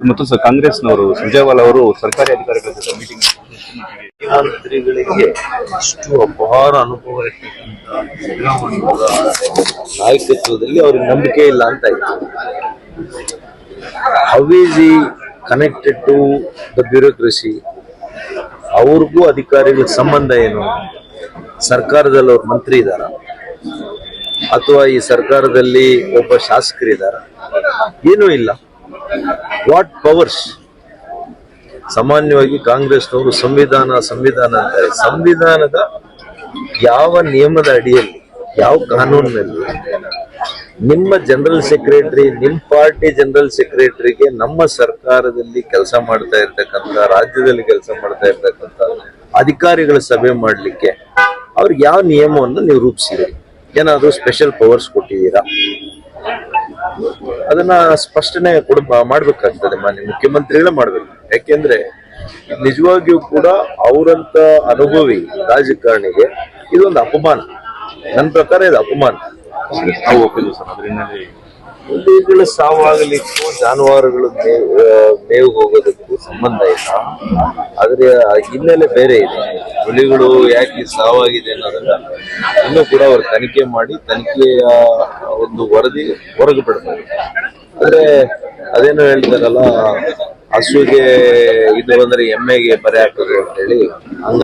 ಮತ್ತು ಸರ್, ಕಾಂಗ್ರೆಸ್ನವರು, ಸುರ್ಜೇವಾಲಾ ಅವರು ಸರ್ಕಾರಿ ಅಧಿಕಾರಿಗಳ ಜೊತೆ ಮೀಟಿಂಗ್ ಮುಖ್ಯಮಂತ್ರಿಗಳಿಗೆ ಅಷ್ಟು ಅಪಾರ ಅನುಭವ ಇರ್ತಕ್ಕಂಥ ನಾಯಕತ್ವದಲ್ಲಿ ಅವ್ರಿಗೆ ನಂಬಿಕೆ ಇಲ್ಲ ಅಂತ ಇತ್ತು how is he connected to the bureaucracy ಅವ್ರಿಗೂ ಅಧಿಕಾರಿಗಳ ಸಂಬಂಧ ಏನು? ಸರ್ಕಾರದಲ್ಲಿ ಅವ್ರ ಮಂತ್ರಿ ಇದ್ದಾರ ಅಥವಾ ಈ ಸರ್ಕಾರದಲ್ಲಿ ಒಬ್ಬ ಶಾಸಕರಿದ್ದಾರ ಏನೂ ಇಲ್ಲ. ವಾಟ್ ಪವರ್ಸ್ ಸಾಮಾನ್ಯವಾಗಿ ಕಾಂಗ್ರೆಸ್ನವರು ಸಂವಿಧಾನ ಸಂವಿಧಾನ ಅಂತಾರೆ ಸಂವಿಧಾನದ ಯಾವ ನಿಯಮದ ಅಡಿಯಲ್ಲಿ, ಯಾವ ಕಾನೂನಿನಲ್ಲಿ ನಿಮ್ಮ ಜನರಲ್ ಸೆಕ್ರೆಟರಿ, ನಿಮ್ಮ ಪಾರ್ಟಿ ಜನರಲ್ ಸೆಕ್ರೆಟರಿಗೆ ನಮ್ಮ ಸರ್ಕಾರದಲ್ಲಿ ಕೆಲಸ ಮಾಡ್ತಾ ಇರ್ತಕ್ಕಂಥ, ರಾಜ್ಯದಲ್ಲಿ ಕೆಲಸ ಮಾಡ್ತಾ ಇರ್ತಕ್ಕಂಥ ಅಧಿಕಾರಿಗಳ ಸಭೆ ಮಾಡಲಿಕ್ಕೆ ಅವ್ರಿಗೆ ಯಾವ ನಿಯಮವನ್ನು ನೀವು ರೂಪಿಸಿರಿ ಏನಾದರೂ ಸ್ಪೆಷಲ್ ಪವರ್ಸ್ ಕೊಟ್ಟಿದ್ದೀರಾ? ಅದನ್ನ ಸ್ಪಷ್ಟನೆ ಕೊಡ ಮಾಡ್ಬೇಕಾಗ್ತದೆ ಮಾನ್ಯ ಮುಖ್ಯಮಂತ್ರಿಗಳೇ ಮಾಡ್ಬೇಕು. ಯಾಕೆಂದ್ರೆ ನಿಜವಾಗಿಯೂ ಕೂಡ ಅವರಂತ ಅನುಭವಿ ರಾಜಕಾರಣಿಗೆ ಇದೊಂದು ಅಪಮಾನ. ನನ್ನ ಪ್ರಕಾರ ಇದು ಅಪಮಾನ. ನಾವು ಒಪ್ಪಿದ್ವು ಸರ್ ಅದ್ರ ಹಿನ್ನೆಲೆ ಸಾವಾಗಲಿಕ್ಕೂ ಜಾನುವಾರುಗಳು ಮೇವು ಹೋಗೋದಕ್ಕೂ ಸಂಬಂಧ ಇಲ್ಲ. ಆದರೆ ಹಿನ್ನೆಲೆ ಬೇರೆ ಇದೆ. ಹುಲಿಗಳು ಯಾಕೆ ಸಾವಾಗಿದೆ ಅನ್ನೋದನ್ನ ಇನ್ನೂ ಕೂಡ ಅವರು ತನಿಖೆ ಮಾಡಿ, ತನಿಖೆಯ ಒಂದು ವರದಿ ಹೊರಗೆ ಬಿಡ್ತಾರೆ. ಅಂದ್ರೆ ಅದೇನೋ ಹೇಳ್ತಾರಲ್ಲ, ಹಸುಗೆ ಇದು ಬಂದ್ರೆ ಎಮ್ಮೆಗೆ ಬರೆ ಹಾಕೋದು ಅಂತ ಹೇಳಿ ಹಂಗ